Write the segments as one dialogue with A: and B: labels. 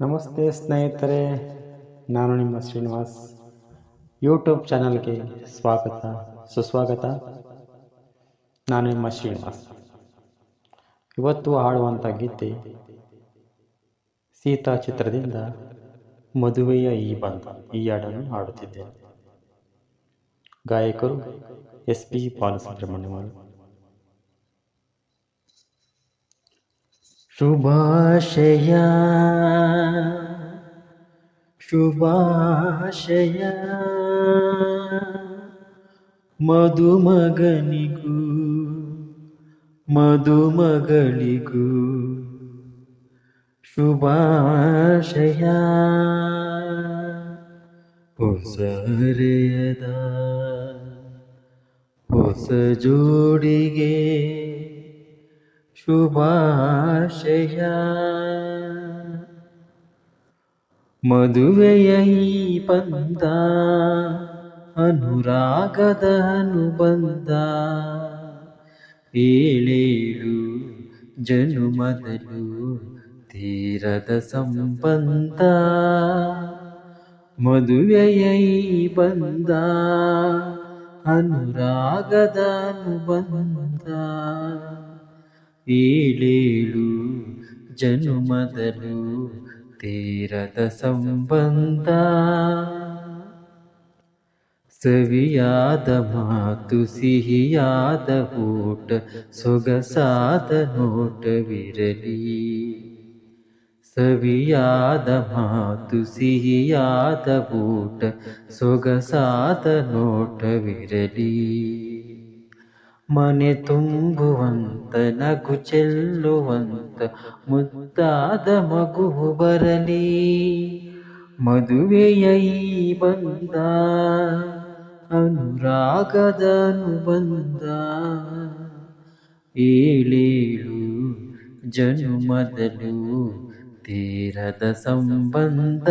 A: ನಮಸ್ತೆ ಸ್ನೇಹಿತರೆ, ನಾನು ನಿಮ್ಮ ಶ್ರೀನಿವಾಸ್. ಯೂಟ್ಯೂಬ್ ಚಾನಲ್ಗೆ ಸ್ವಾಗತ, ಸುಸ್ವಾಗತ. ನಾನು ನಿಮ್ಮ ಶ್ರೀನಿವಾಸ್. ಇವತ್ತು ಹಾಡುವಂಥ ಗೀತೆ ಸೀತಾ ಚಿತ್ರದಿಂದ ಮದುವೆಯ ಈ ಬಂಧ ಈ ಹಾಡನ್ನು ಹಾಡುತ್ತಿದ್ದೇನೆ. ಗಾಯಕರು ಎಸ್ ಪಿ ಬಾಲಸುಬ್ರಹ್ಮಣ್ಯಂ ಶುಭಾಶಯ. ಶುಭಾಶಯ. ಮಧುಮಗನಿಗೂ ಮಧುಮಗಳಿಗೂ ಶುಭಾಶಯ. ಹೊಸರೆಯದ ಹೊಸ ಜೋಡಿಗೆ ಶುಭಾಶಯ. ಮದುವೆಯ ಈ ಬಂದ ಅನುರಾಗದ ಅನುಬಂಧ. ಏಳೇಳು ಜನುಮದಲು ತೀರದ ಸಂಬಂಧ. ಮದುವೆಯ ಈ ಬಂದ ಅನುರಾಗದ ಅನುಬಂಧ. ಏಳೇಳು ಜನುಮದಲು ತೀರದ ಸಂಬಂಧ ಸವಿಯಾದ ಮಾತು ಸಿಹಿಯಾದ ಊಟ ಸೊಗಸಾದ ನೋಟವಿರಲಿ ಸವಿಯಾದ ಮಾತು ಸಿಹಿಯಾದ ಊಟ ಸೊಗಸಾದ ನೋಟವಿರಲಿ ಮನೆ ತುಂಬುವಂತ, ನಗು ಚೆಲ್ಲುವಂತ ಮುದ್ದಾದ ಮಗುವು ಬರಲಿ. ಮದುವೆಯ ಈ ಬಂದ ಅನುರಾಗದ ಅನುಬಂಧ ಏಳೇಳು ಜನುಮದಲು, ತೀರದ ಸಂಬಂಧ.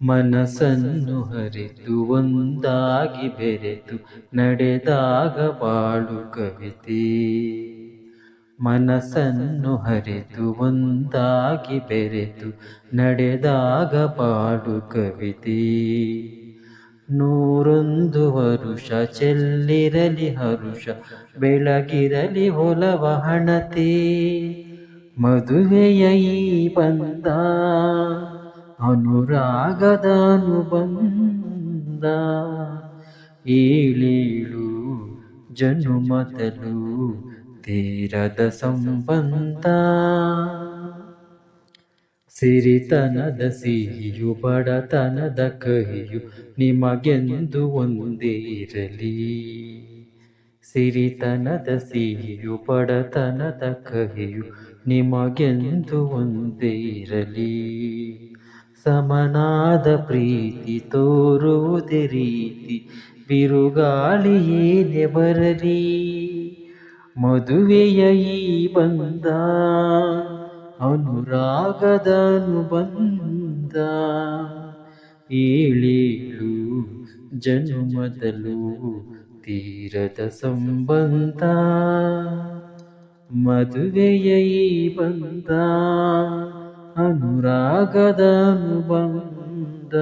A: ಮನಸ್ಸನ್ನು ಹರಿತು ಒಂದಾಗಿ ಬೆರೆತು ನಡೆದಾಗ ಬಾಳು ಕವಿತೆ. ಮನಸ್ಸನ್ನು ಹರಿತು ಒಂದಾಗಿ ಬೆರೆತು ನಡೆದಾಗ ಬಾಳು ಕವಿತೆ. ನೂರೊಂದು ವರುಷ ಚೆಲ್ಲಿರಲಿ ಹರುಷ, ಬೆಳಗಿರಲಿ ಹೊಲವ ಹಣತೆ. ಮದುವೆಯ ಈ ಬಂದ ಅನುರಾಗದ ಬಂದ ಏಳೇಳು ಜನುಮದಲು ತೀರದ ಸಂಬಂಧ. ಸಿರಿತನದ ಸಿಹಿಯು ಬಡತನದ ಕಹಿಯು ನಿಮಗೆಂದು ಒಂದೇ ಇರಲಿ. ಸಿರಿತನದ ಸಿಹಿಯು ಬಡತನದ ಕಹಿಯು ನಿಮಗೆಂದು ಒಂದೇ ಇರಲಿ. ಸಮನಾದ ಪ್ರೀತಿ ತೋರುವುದೇ ರೀತಿ. ಬಿರುಗಾಳಿಯೇನೆ ಬರಲಿ ಮದುವೆಯ ಈ ಬಂದ, ಅನುರಾಗದ ಬಂದ ಏಳೇಳು ಜನುಮದಲು ತೀರದ ಸಂಬಂಧ, ಮದುವೆಯ ಈ ಬಂದ ಅನುರಾಗದ ಅನುಬಂಧ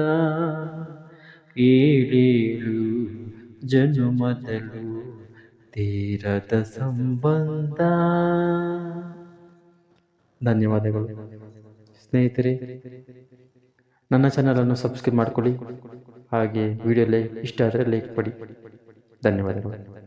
A: ಏಳೇಳು ಜನುಮದಲು ತೀರದ ಸಂಬಂಧ. ಧನ್ಯವಾದಗಳು. ಸ್ನೇಹಿತರೆ, ನನ್ನ ಚಾನಲನ್ನು ಸಬ್ಸ್ಕ್ರೈಬ್ ಮಾಡಿಕೊಳ್ಳಿ. ಹಾಗೆ ವಿಡಿಯೋ ಲೈಕ್ ಇಷ್ಟ ಆದರೆ ಲೈಕ್ ಪಡಿ ಧನ್ಯವಾದಗಳು.